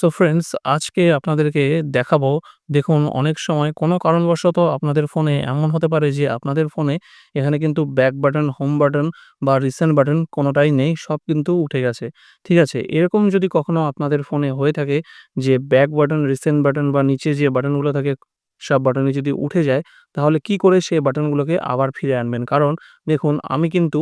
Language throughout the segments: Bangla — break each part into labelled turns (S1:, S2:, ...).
S1: সো ফ্রেন্ডস আজকে আপনাদেরকে দেখাবো দেখুন অনেক সময় কোনো কারণবশত আপনাদের ফোনে এমন হতে পারে যে আপনাদের ফোনে এখানে কিন্তু ব্যাক বাটন, হোম বাটন বা রিসেন্ট বাটন কোনোটাই নেই। সব কিন্তু উঠে গেছে। ঠিক আছে? এরকম যদি কখনো আপনাদের ফোনে হয়ে থাকে যে ব্যাক বাটন, রিসেন্ট বাটন বা নিচে যে বাটনগুলো থাকে সব বাটনে যদি উঠে যায় তাহলে কি করে সেই বাটনগুলোকে আবার ফিরে আনবেন? কারণ দেখুন আমি কিন্তু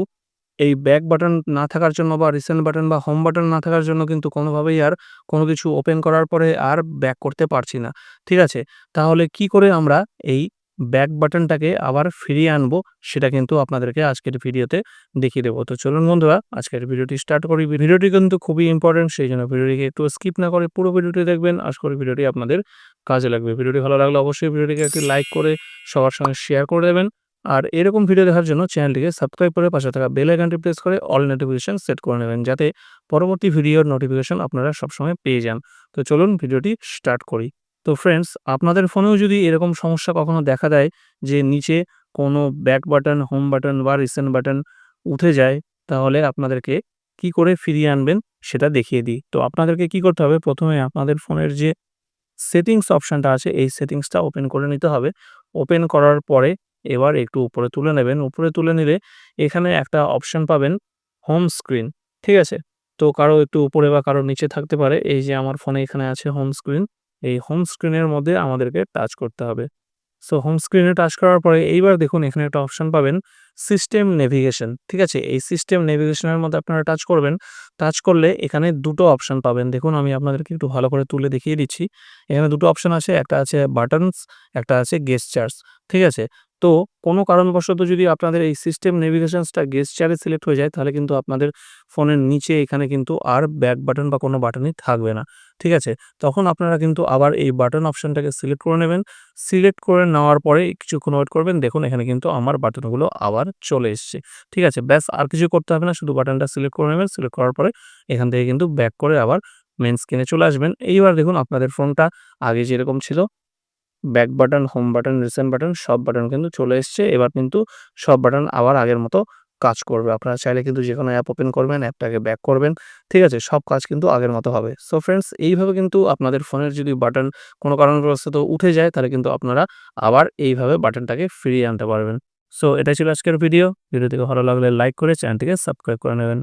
S1: এই ব্যাক বাটন না থাকার জন্য বা রিসেন্ট বাটন বা হোম বাটন না থাকার জন্য কিন্তু কোনোভাবেই আর কোনো কিছু ওপেন করার পরে আর ব্যাক করতে পারছি না। ঠিক আছে? তাহলে কি করে আমরা এই ব্যাক বাটনটাকে আবার ফিরিয়ে আনব সেটা কিন্তু আপনাদেরকে আজকের ভিডিওতে দেখিয়ে দেবো। তো চলুন বন্ধুরা, আজকের ভিডিওটি স্টার্ট করি। ভিডিওটি কিন্তু খুবই ইম্পর্টেন্ট সেই জন্য ভিডিওটিকে একটু স্কিপ না করে পুরো ভিডিওটি দেখবেন। আশা করি ভিডিওটি আপনাদের কাজে লাগবে। ভিডিওটি ভালো লাগলে অবশ্যই ভিডিওটিকে একটি লাইক করে সবার সঙ্গে শেয়ার করে দেবেন। আর এরকম ভিডিও দেখার জন্য চ্যানেলটিকে সাবস্ক্রাইব করে পাশে থাকা বেল আইকনটি প্রেস করে অল নোটিফিকেশন সেট করে নেবেন যাতে পরবর্তী ভিডিওর নোটিফিকেশন আপনারা সবসময় পেয়ে যান। তো চলুন ভিডিওটি স্টার্ট করি। তো ফ্রেন্ডস আপনাদের ফোনেও যদি এরকম সমস্যা কখনো দেখা দেয় যে নিচে কোনো ব্যাক বাটন, হোম বাটন বা রিসেন্ট বাটন উঠে যায় তাহলে আপনাদেরকে কি করে ফিরিয়ে আনবেন সেটা দেখিয়ে দিই। তো আপনাদেরকে কি করতে হবে প্রথমে আপনাদের ফোনের যে সেটিংস অপশনটা আছে এই সেটিংসটা ওপেন করে নিতে হবে। ওপেন করার পরে এবার একটু উপরে তুলে নেবেন। উপরে তুলে নিলে এখানে একটা অপশন পাবেন হোম স্ক্রিন। ঠিক আছে? তো কারও একটু উপরে বা কারও নিচে থাকতে পারে। এই যে আমার ফোনে এখানে আছে হোম স্ক্রিন। এই হোম স্ক্রিনের মধ্যে আমাদেরকে টাচ করতে হবে। সো হোম স্ক্রিনে টাচ করার পরে এইবার দেখুন এখানে একটা অপশন পাবেন সিস্টেম নেভিগেশন। ঠিক আছে? এই সিস্টেম নেভিগেশনের মধ্যে আপনারা টাচ করবেন। টাচ করলে এখানে দুটো অপশন পাবেন। দেখুন আমি আপনাদেরকে একটু ভালো করে তুলে দেখিয়ে দিচ্ছি। এখানে দুটো অপশন আছে। একটা আছে বাটনস, একটা আছে গেস্চারস। ঠিক আছে? তো কোনো কারণবশত যদি আপনাদের এই সিস্টেম নেভিগেশনসটা গেস্চারে সিলেক্ট হয়ে যায়, তাহলে কিন্তু আপনাদের ফোনের নিচে এখানে কিন্তু আর ব্যাক বাটন বা কোনো বাটনই থাকবে না। ঠিক আছে? তখন আপনারা কিন্তু আবার এই বাটন অপশনটাকে সিলেক্ট করে নেবেন। সিলেক্ট করে নেওয়ার পরে কিছুক্ষণ ওয়েট করবেন। দেখুন, এখানে কিন্তু আমার বাটনগুলো আবার চলে এসছে। ঠিক আছে? ব্যাস, আর কিছু করতে হবে না। শুধু বাটনটা সিলেক্ট করে নেবেন। সিলেক্ট করার পরে এখান থেকে কিন্তু ব্যাক করে আবার মেইন স্ক্রিনে চলে আসবেন। এইবার দেখুন, আপনাদের ফোনটা আগে যেরকম ছিল back button, home button, recent button সব বাটন কিন্তু চলে এসছে। এবার কিন্তু সব বাটন আবার আগের মতো কাজ করবে। আপনারা চাইলে কিন্তু যে কোনো অ্যাপ ওপেন করবেন, অ্যাপটাকে ব্যাক করবেন। ঠিক আছে? সব কাজ কিন্তু আগের মতো হবে। সো ফ্রেন্ডস এইভাবে কিন্তু আপনাদের ফোনের যদি বাটন কোনো কারণবশত উঠে যায় তাহলে কিন্তু আপনারা আবার এইভাবে বাটনটাকে ফিরিয়ে আনতে পারবেন। সো এটাই ছিল আজকের ভিডিও। ভিডিও থেকে ভালো লাগলে লাইক করে চ্যানেলটিকে সাবস্ক্রাইব করে নেবেন।